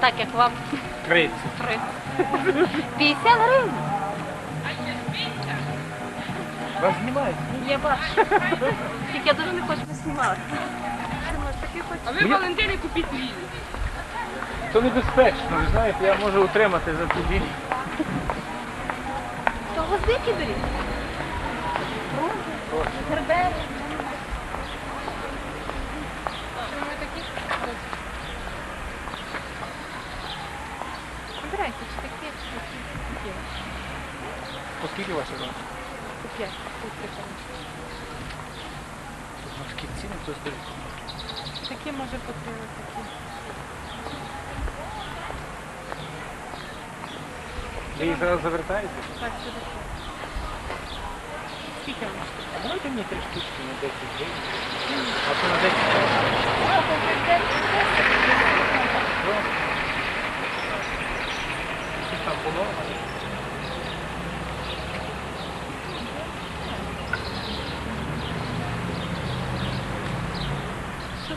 так, як вам 30. 30. 50 гривень. Вас знімають? Я бачу. Тільки я дуже не хочу знімати. А ви Валентині купіть лілі. То небезпечно, ви знаєте, я можу утримати за тоді. То гвоздики беріть. Гербери. Вибирайте, чи такі, чи такі. Такі. Оскільки ваші роки? По п'ять. Морські ціни, то здається. Такі може по три, такі. Ви їх зараз завертаєте? Так, сюди. Скільки вам? А давайте мені три штучки на 10 гривень. А то на 10 Щось там було.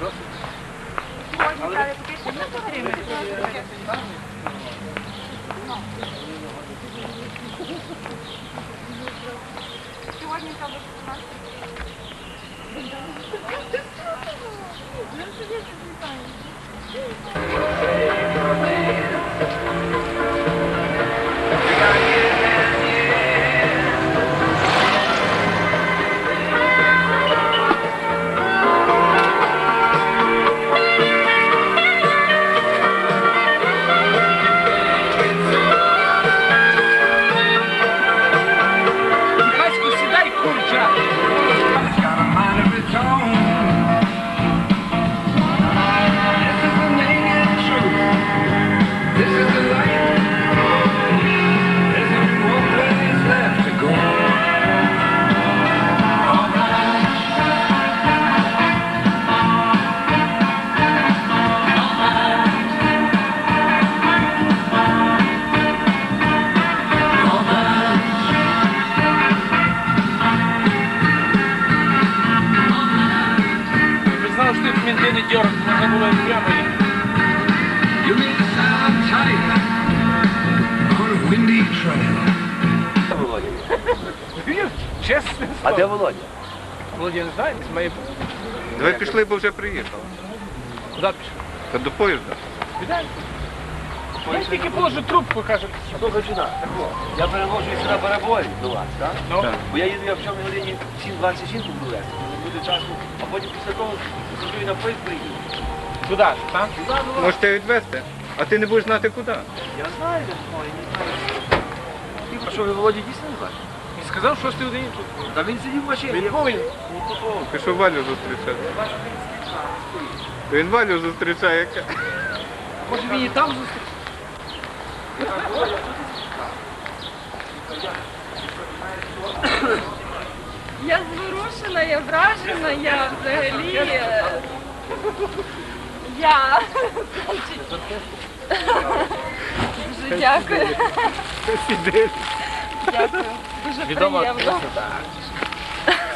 я. Михайло, йди туди з ним. Аня, йди сюди. Михайло, де. Володя? Володя, не знаю, має бути. Ви пішли, бо вже приїхали. Куди пішов? Та до поїзда. Віддай. Я тільки положу трубку, каже. Слухай сюди. Так Я перевожуюся на бараболь до вас, так? Ну, Бо я їду я в чому годині 7.20 жінку привезти. Буде часу, а потім після того зроблю і на поїзд приїду. туди ж, так? Туди до вас. Можете відвезти, а ти не будеш знати куди. Я знаю, де моє, не знаю. А що, ви Володі дійсно не бачите? Сказав, що ж ти один тут. Та він сидів в машині. Він то. Пішов Валю зустрічати. Він Валю зустрічає. Може він і там зустрів. Я зворушена, я вражена, я взагалі. е, Я. Дуже дякую. Дякую. Дуже Відома приємно. красота.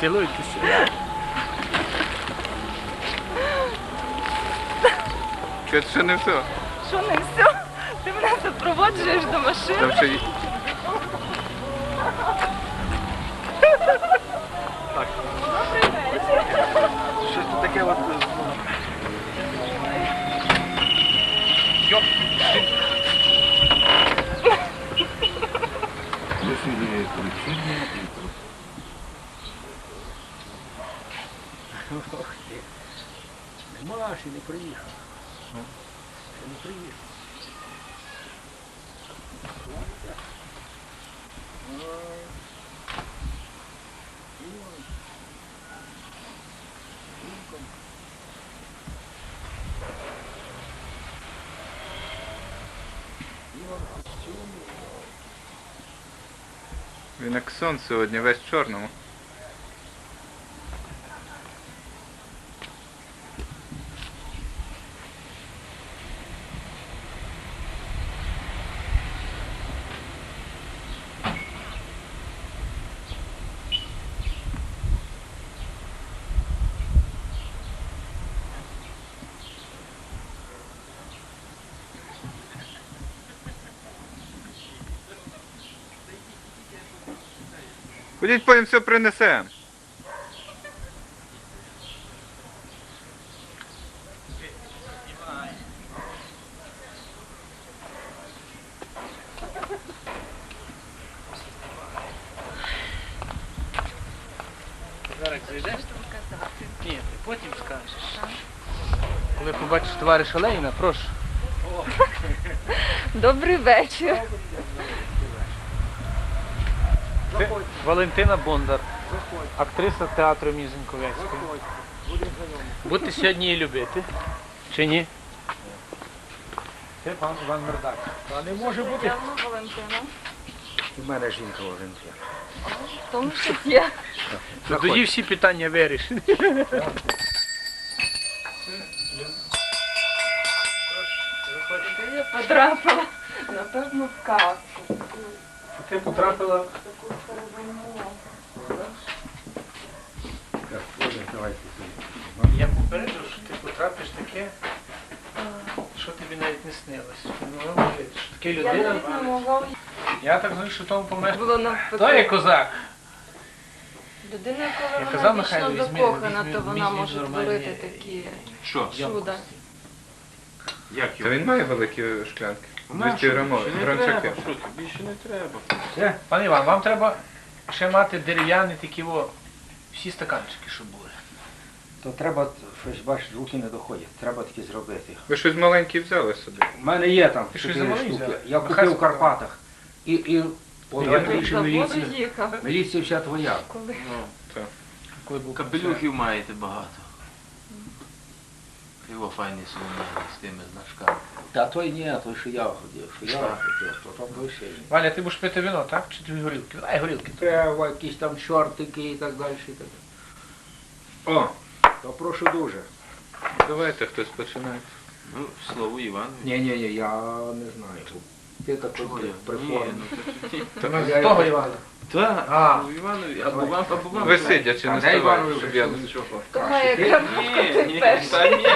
Цілуйтеся. Це ще не все. Що не все? Ти мене запроводжуєш до машини. Там ще й- Щось тут таке от. е, Йоп. ще не приїхав. Ще не приїхав. Він як сон сьогодні, весь в чорному. Ходіть, потім все принесемо. Зараз зайдеш? Ні, ти потім скажеш. Коли побачиш товариша Леніна, прошу. Добрий вечір. Це Валентина Бондар, актриса театру Мізенковецького. Будете сьогодні її любити? Чи ні? Це пан Іван Мердак. А не може бути. Явно Валентина. У мене жінка Валентина. В тому що є. То тоді всі питання вирішені. Потрапила, напевно, в казку. Ти потрапила. Я попереджу, що ти потрапиш таке, що тобі навіть не снилось. Що таке Я людина. Я так знаю, що тому помешканні. було. То є козак. Людина, Я коли казав вона вічно візьми- закохана, візьми- то вона візьми може нормальні- творити такі Що? чуда. Як Та він має великі шклянки. 200 грамові, не гранчаки. треба, що ти, більше не треба. Все, пане Іван, вам треба ще мати дерев'яні такі о, всі стаканчики, щоб були. То треба щось, бачиш, руки не доходять. Треба таке зробити. Ви щось маленьке взяли собі. У мене є там Ти щось чотири замовив штуки. взяв? Я Ну, купив хай в. Карпатах. І, і Я я тобі більше міліція. їхав. Міліція вся твоя. Коли Коли був Капелюхів маєте багато. Його файні солом'яні з тими значками. Та той ні, той, що я ходив, що я ходив, то там сильний. Валя, ти будеш пити вино, так? Чи тобі горілки? Дай горілки. Треба якісь там чортики і так далі. І так. далі. О, То прошу дуже. давайте хтось починає. Ну, слово Іван. Ні, ні, ні, я не знаю. Ти так при, при Ні, формі. ну. Та того Івана. Так, ну, Іванові, або вам, або вам. Ви сидячи, не ставайте, Іванові щоб я... не чого. Ні, ти ні, перший. та ні,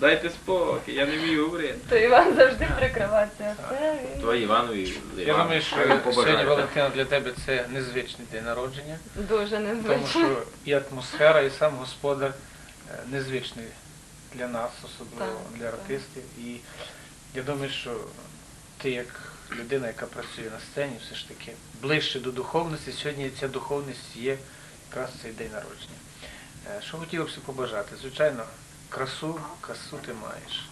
дайте спокій, я не вмію говорити. То Іван завжди прикривається. а це він. То Іванові. Я думаю, що сьогодні Валентина для тебе це незвичний день народження, Дуже тому незвично. що і атмосфера, і сам господар е, незвичний для нас, особливо Так, для так. артистів. І я думаю, що ти як людина, яка працює на сцені, все ж таки ближче до духовності. Сьогодні ця духовність є якраз цей день народження. Е, Що хотілося б побажати? Звичайно, красу, красу ти маєш.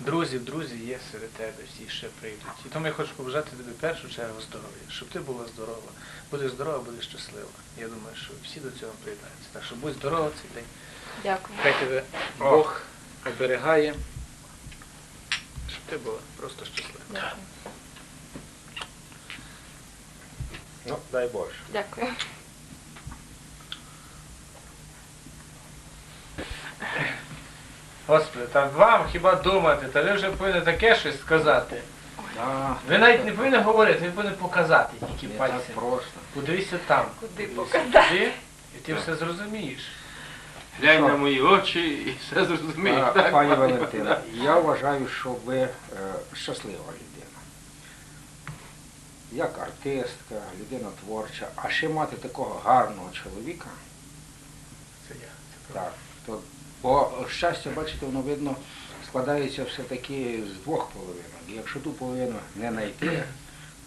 Друзів, друзі є серед тебе, всі ще прийдуть. І тому я хочу побажати тобі в першу чергу здоров'я, щоб ти була здорова. Будеш здорова, будеш щаслива. Я думаю, що всі до цього приєднаються. Так що будь здорова цей день. Дякую. Хай тебе Бог оберігає, щоб ти була просто щаслива. Дякую. Ну, дай Боже. Дякую. Господи, так вам хіба думати, та ви вже повинні таке щось сказати. Да, Ви навіть не повинні говорити, ви повинні показати тільки не так просто. Подивися там. Куди Подивися показати? І ти все зрозумієш. Глянь на мої очі і все зрозумієш. А, так? Пані Валентина, я вважаю, що ви е, щаслива людина. Як артистка, людина творча, а ще мати такого гарного чоловіка, Це я. Це правда. так, то, бо щастя, бачите, воно видно, складається все-таки з двох половинок. Якщо ту половину не знайти,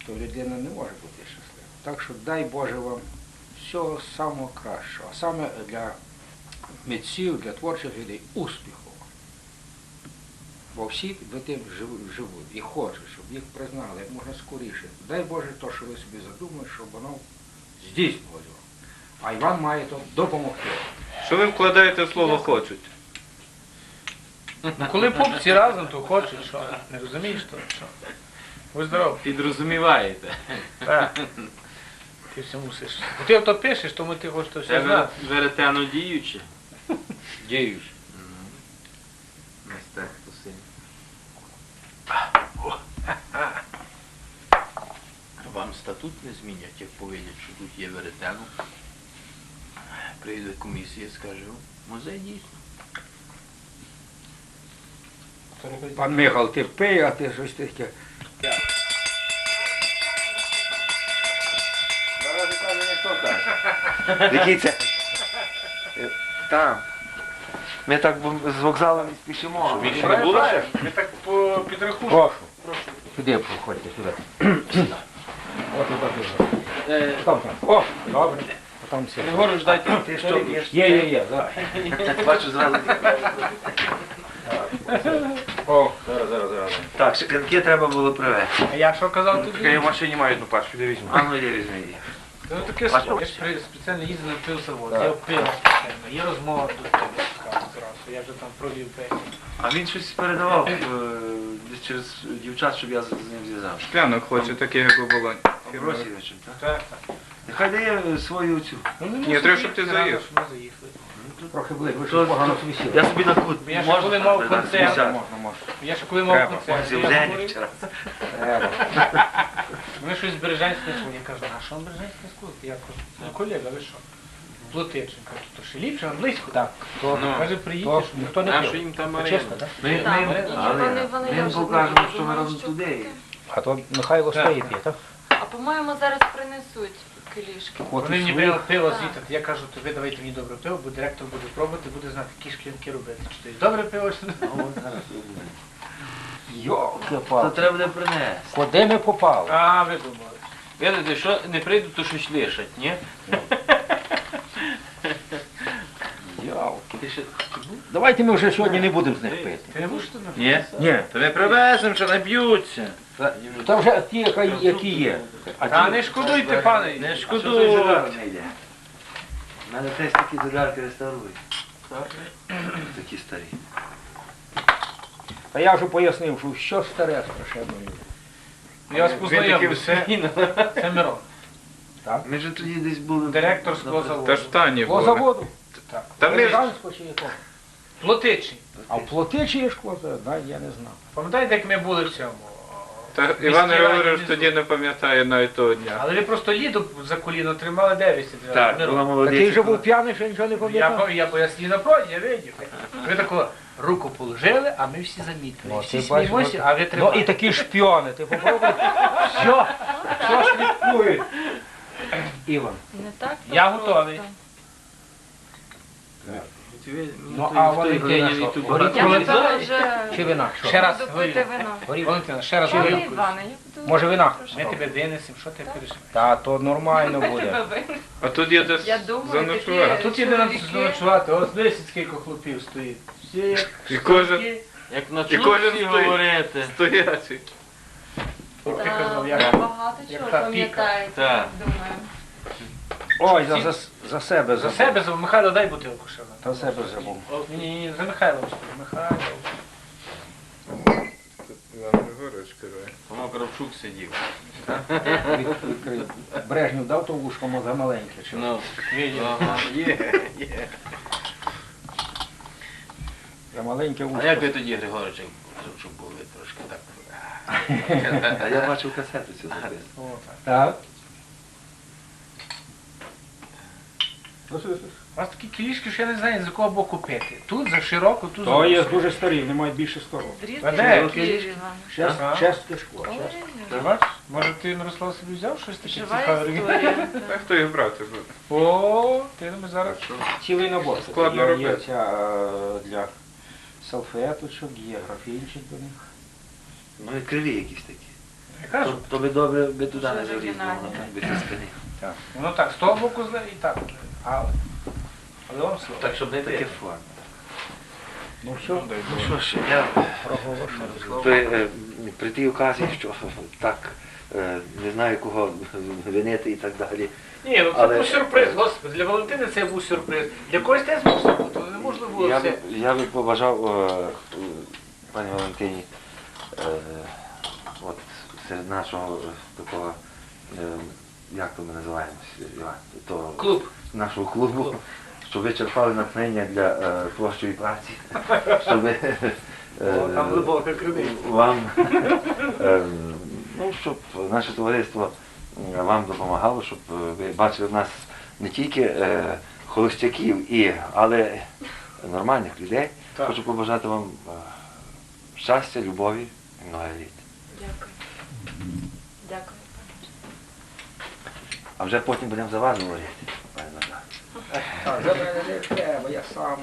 то людина не може бути щаслива. Так що дай Боже вам всього самого кращого. А саме для митців, для творчих людей успіху. Бо всі до тим живуть і хочуть, щоб їх признали як можна скоріше. Дай Боже, то, що ви собі задумали, щоб воно здійснилося. А Іван має то допомогти. Що ви вкладаєте в слово хочуть? Ну, коли поп всі разом, то хочуть, що? Не розумієш то? Що? Ви здоров. Підрозуміваєте. Так. Ти все мусиш. Бо ти ото пишеш, тому ти хочеш то все Це знати. веретено діюче. Діюсь. Мистецтво сильне. Вам статут не змінять, як повинять, що тут є веретено. Прийде комісія, скаже, «О, музей дійсно. Пан Михал, ти пий, а ти щось таке. Зараз каже, ніхто каже. Дивіться. Там. Ми так з вокзалу не спішимо. Більше не було? Ми так по підрахунку. Прошу. Сюди проходьте, сюди. От і так. Е, Там, там. О, добре. Там все. Григорович, дайте ти що? Є, є, є. зараз. Бачу зразу. О, Зараз, зараз, зараз. Так, шклянки треба було привезти. А я що казав Я в машині маю одну пачку, де візьму. А ну йди візьми її. Ну таке я ж спеціально їздив на пивзавод, я пив спеціально, є розмова тут тобі зразу, я вже там провів пив. А він щось передавав е, через дівчат, щоб я з ним зв'язав. Шклянок хоче, таких як у Болоні. Бросівичем, так? Так, так. Нехай дає свою цю. Ну, Ні, треба, щоб ти ми трохи ближче, ви погано свісіли. Я собі на кут. Я ще коли мав концерт. Можна, можна. Я ще коли мав концерт, я вчора. Треба. Вони щось Бережанське слухали. Я кажу, а що вам Бережанське слухати? Я кажу, ну колега, ви що? Плотичин. Кажу, то ще ліпше, вам близько. Так, то, Каже, то приїдеш. ніхто не А пив. що їм там чесно, так? Ми, ми, але ми покажемо, що ми разом туди. А то Михайло стоїть так? А по-моєму, зараз принесуть килішки. От Вони мені своїх. брали пиво звідти. Я кажу, то ви давайте мені добре пиво, бо директор буде пробувати, буде знати, які шклянки робити. Чи то є добре пиво, чи не. Ну. Йолки То палки. треба буде принести. Куди ми попали? А, ви думали. Видите, що не прийдуть, то щось лишать, ні? Йолки. Ти ще... Давайте ми вже сьогодні не будемо з них пити. Ти не будеш тут Ні? Ні. То ми привеземо, що наб'ються. Та вже ті, які є. Та не шкодуйте, пане. Не А що той не йде? У мене теж такі задарки реставрують. Такі старі. Та я вже пояснив, що що старе страшенно. є. Я познайомлю. все. Це Мирон. Ми ж тоді десь були. Директор на склозаводу. Та ж Тані По були. заводу. Так. Та ми ж чи якого? Плотичий. А в Плотичі є школа, да, я не знав. Пам'ятаєте, як ми були в цьому? Та Іван раді Григорович внизу. тоді не пам'ятає навіть того дня. Але ви просто ліду за коліно тримали, де ви сиділи? Так, була молодець. Такий вже був п'яний, що нічого не Я, пам'ятав. по- я поясню напроти, я видів. Ви таку руку положили, а ми всі замітили. Ну, всі ти бачиш, сміємося, от- а ви Ну тримаєте. і такі шпіони, ти попробуй. Все, все слідкують. Іван. Не так? то Я просто. Ну, а Валентині що? Я готова вже чи вина? Що? Ще раз вино. Горілку? Валентина, ще раз я буду Може, вина? Ми тебе винесемо, що ти переживаєш? Та то нормально буде. А тут є десь Я думаю, такі- Тут єдине Чоловіки. заночувати, ось дивись, скільки хлопів стоїть. Всі як І кожен. Як І начнуть кожен всі стоїть. говорити. стоячий. Та, казав, як багато як чого та піка. пам'ятаєте, Так. думаю. Ой, за, за, за себе За забув. себе, за Михайло, дай бутилку ще. За себе забув. Ні, ні, ні, за Михайлом. скажи. Михайло. Іван Григорович керує. Воно Кравчук сидів. Від- відкрив. Брежнів дав то вушко мо за маленьке. Чи? Ну, Видів. ага. Є, є. За маленьке А як ви тоді, Григорич, як Кравчук були трошки так? А я бачив касету цю записку. О, так. Так. У вас такі кілішки, що я не знаю, з якого боку пити. Тут за широко, тут То за є вузько. дуже старі, вони мають більше 100 років. Де? Ага. Шестке шкло. Ой. Ти бачиш? Може ти Мирослав собі взяв щось таке Жива цікаве? історія. А хто їх брати буде? О, ти думаєш зараз. Цілий набор. Складно є, є робити. ця е, для салфеточок, є графінчик до них. Ну і криві якісь такі. Я кажу, То, то би добре би туди не залізло, воно так би це скані. воно так, з того боку зле і так. зле. Але Але вам слово. Так, щоб не Таке форма. Ну все, Ну що ж, я при, е, при тій оказії, що так е, не знаю кого винити і так далі. Ні, ну це Але- був сюрприз, господи. Для Валентини це був сюрприз. Для когось теж був сюрприз, але не можна було Я все. би, я би побажав е, пані Валентині е, от серед нашого такого, е, як то ми називаємо, Іван, то Клуб. Нашого клубу, щоб ви черпали натхнення для е, творчої праці, щоб ви, е, Там глибока криниця. вам, е, ну, щоб наше товариство е, вам допомагало, щоб е, ви бачили в нас не тільки е, холостяків, і, але нормальних людей. Так. Хочу побажати вам е, щастя, любові і много літ. Дякую. Дякую. А вже потім будемо за вас говорити. Так, мене не треба, я сам.